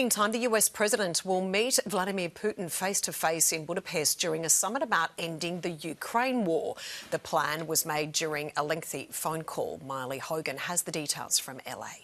Meantime, the US president will meet Vladimir Putin face to face in Budapest during a summit about ending the Ukraine war. The plan was made during a lengthy phone call. Miley Hogan has the details from LA.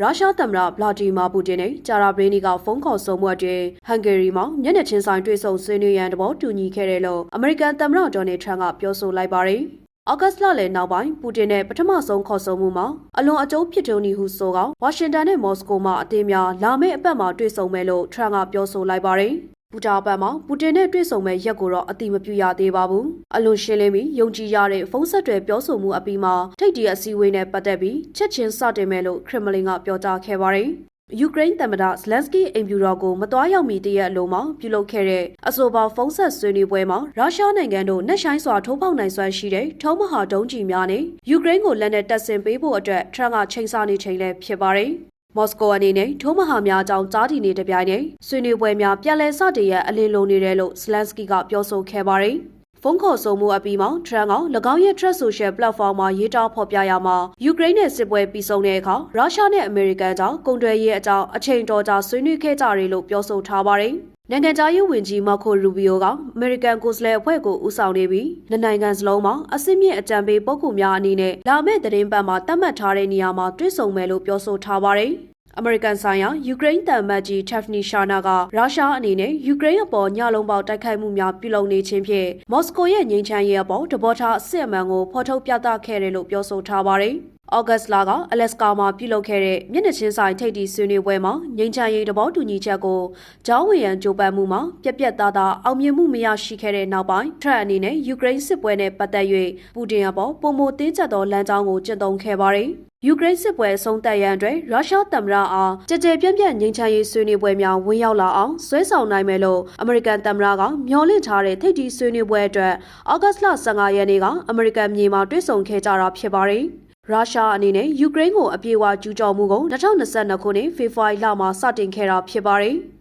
ရုရှားသမ္မတဗလာဒီမာပူတင်နဲ့ဂျာရာဘရင်းနီကဖုန်းခေါ်ဆိုမှုအတွင်းဟန်ဂေရီမှာမျက်နှာချင်းဆိုင်တွေ့ဆုံဆွေးနွေးရန်သဘောတူညီခဲ့တယ်လို့အမေရိကန်သမ္မတဒေါ်နယ်ထရန့်ကပြောဆိုလိုက်ပါတယ်။ အောက်ဂတ်လလယ်နောက်ပိုင်းပူတင်နဲ့ပထမဆုံးခေါ်ဆိုမှုမှာအလွန်အကျုံးဖြစ်ထုံနေဟုဆိုကောင်ဝါရှင်တန်နဲ့မော်စကိုမှာအသေးများလာမယ့်အပတ်မှာတွေ့ဆုံမယ်လို့ထရန့်ကပြောဆိုလိုက်ပါတယ်။ပူတာဘတ်မှာပူတင်နဲ့တွေ့ဆုံမဲ့ရက်ကိုတော့အတိမပြုရသေးပါဘူး။အလွန်ရှင်းလင်းပြီးယုံကြည်ရတဲ့ဖုန်းဆက်တွေပြောဆိုမှုအပြီးမှာထိတ်တီအစည်းအဝေးနဲ့ပတ်သက်ပြီးချက်ချင်းစတင်မယ်လို့ခရမလင်ကပြောကြားခဲ့ပါတယ်။ ယူကရိန်းသမ္မတဇလန်စကီအိမ်ဖြူတော်ကိုမတော်ရောက်မီတရက်အလုံးမှာပြုလုပ်ခဲ့တဲ့အဆိုပါဖုန်းဆက်ဆွေးနွေးပွဲမှာရုရှားနိုင်ငံတို့နှက်ဆိုင်စွာထိုးပေါက်နိုင်စွမ်းရှိတဲ့ထုံးမဟာဒုံးကျည်များနဲ့ယူကရိန်းကိုလက်နက်တပ်ဆင်ပေးဖို့အတွက်ထရန့်ကချိန်ဆနေချိန်လည်းဖြစ်ပါတယ်။မော်စကိုအနေနဲ့ထိုးမဟာများအကြောင်းကြားတည်နေတပြိုင်နက်ဆွေးနွေးပွဲများပြန်လည်စတင်ရန်အလင်းလုံးနေတယ်လို့ဇလန်စကီကပြောဆိုခဲ့ပါတယ်။ ဖုန်းခေါ်ဆိုမှုအပြီးမှာထရန်က၎င်းရဲ့ Trust Social Platform မှာရေးသားဖော်ပြရမှာယူကရိန်းနဲ့စစ်ပွဲပြီးဆုံးတဲ့အခါရုရှားနဲ့အမေရိကန်ကြောင့်ကုန်သွယ်ရေးအကြောင်းအချိန်တော်ကြာဆွေးနွေးခဲ့ကြတယ်လို့ပြောဆိုထားပါတယ်။နိုင်ငံခြားရေးဝန်ကြီးမာကိုရူဘီယိုကအမေရိကန်ကိုယ်စားလှယ်အဖွဲ့ကိုဦးဆောင်နေပြီးနှစ်နိုင်ငံစလုံးမှာအစစ်မြင့်အကြံပေးပုဂ္ဂိုလ်များအနေနဲ့လာမယ့်သတင်းပတ်မှာတတ်မှတ်ထားတဲ့နေရာမှာတွေ့ဆုံမယ်လို့ပြောဆိုထားပါတယ်။ အမေရိကန်ဆိုင်ရာယူကရိန်းတန်မတ်ကြီးတက်ဖနီရှာနာကရုရှားအနေနဲ့ယူကရိန်းအပေါ်ညလုံးပေါက်တိုက်ခိုက်မှုများပြုလုပ်နေခြင်းဖြင့်မော်စကိုရဲ့ငြိမ်းချမ်းရေးအပေါ်တဘောထားအစစ်အမှန်ကိုဖော်ထုတ်ပြသခဲ့တယ်လို့ပြောဆိုထားပါတယ်။ဩဂတ်စ်လကအလက်စကာမှာပြုလုပ်ခဲ့တဲ့မျက်နှာချင်းဆိုင်ထိပ်တီဆွေးနွေးပွဲမှာငြိမ်းချမ်းရေးတဘောတူညီချက်ကိုဂျောင်းဝေယံကြိုးပမ်းမှုမှာပြက်ပြက်သားသားအောင်မြင်မှုမရရှိခဲ့တဲ့နောက်ပိုင်းထရက်အနေနဲ့ယူကရိန်းစစ်ပွဲနဲ့ပတ်သက်၍ပူတင်အပေါ်ပုံမတင်းကျပ်သောလမ်းကြောင်းကိုကျင့်သုံးခဲ့ပါတယ်။ ယူကရိန်းစစ်ပွဲအဆုံးသတ်ရန်အတွက်ရုရှားသမ္မတအားကြကြပြန့်ပြန့်ငြိမ်းချမ်းရေးဆွေးနွေးပွဲများဝင်ရောက်လာအောင်ဆွဲဆောင်နိုင်မယ်လို့အမေရိကန်သမ္မတကမျှော်လင့်ထားတဲ့ထိပ်တီဆွေးနွေးပွဲအတွက်ဩဂတ်လ15ရက်နေ့ကအမေရိကန်မြေမှာတွေ့ဆုံခဲ့ကြတာဖြစ်ပါတယ်။ရုရှားအနေနဲ့ယူကရိန်းကိုအပြေအဝကျူးကျော်မှုကို2022ခုနှစ်ဖေဖော်ဝါရီလမှာစတင်ခဲ့တာဖြစ်ပါတယ်။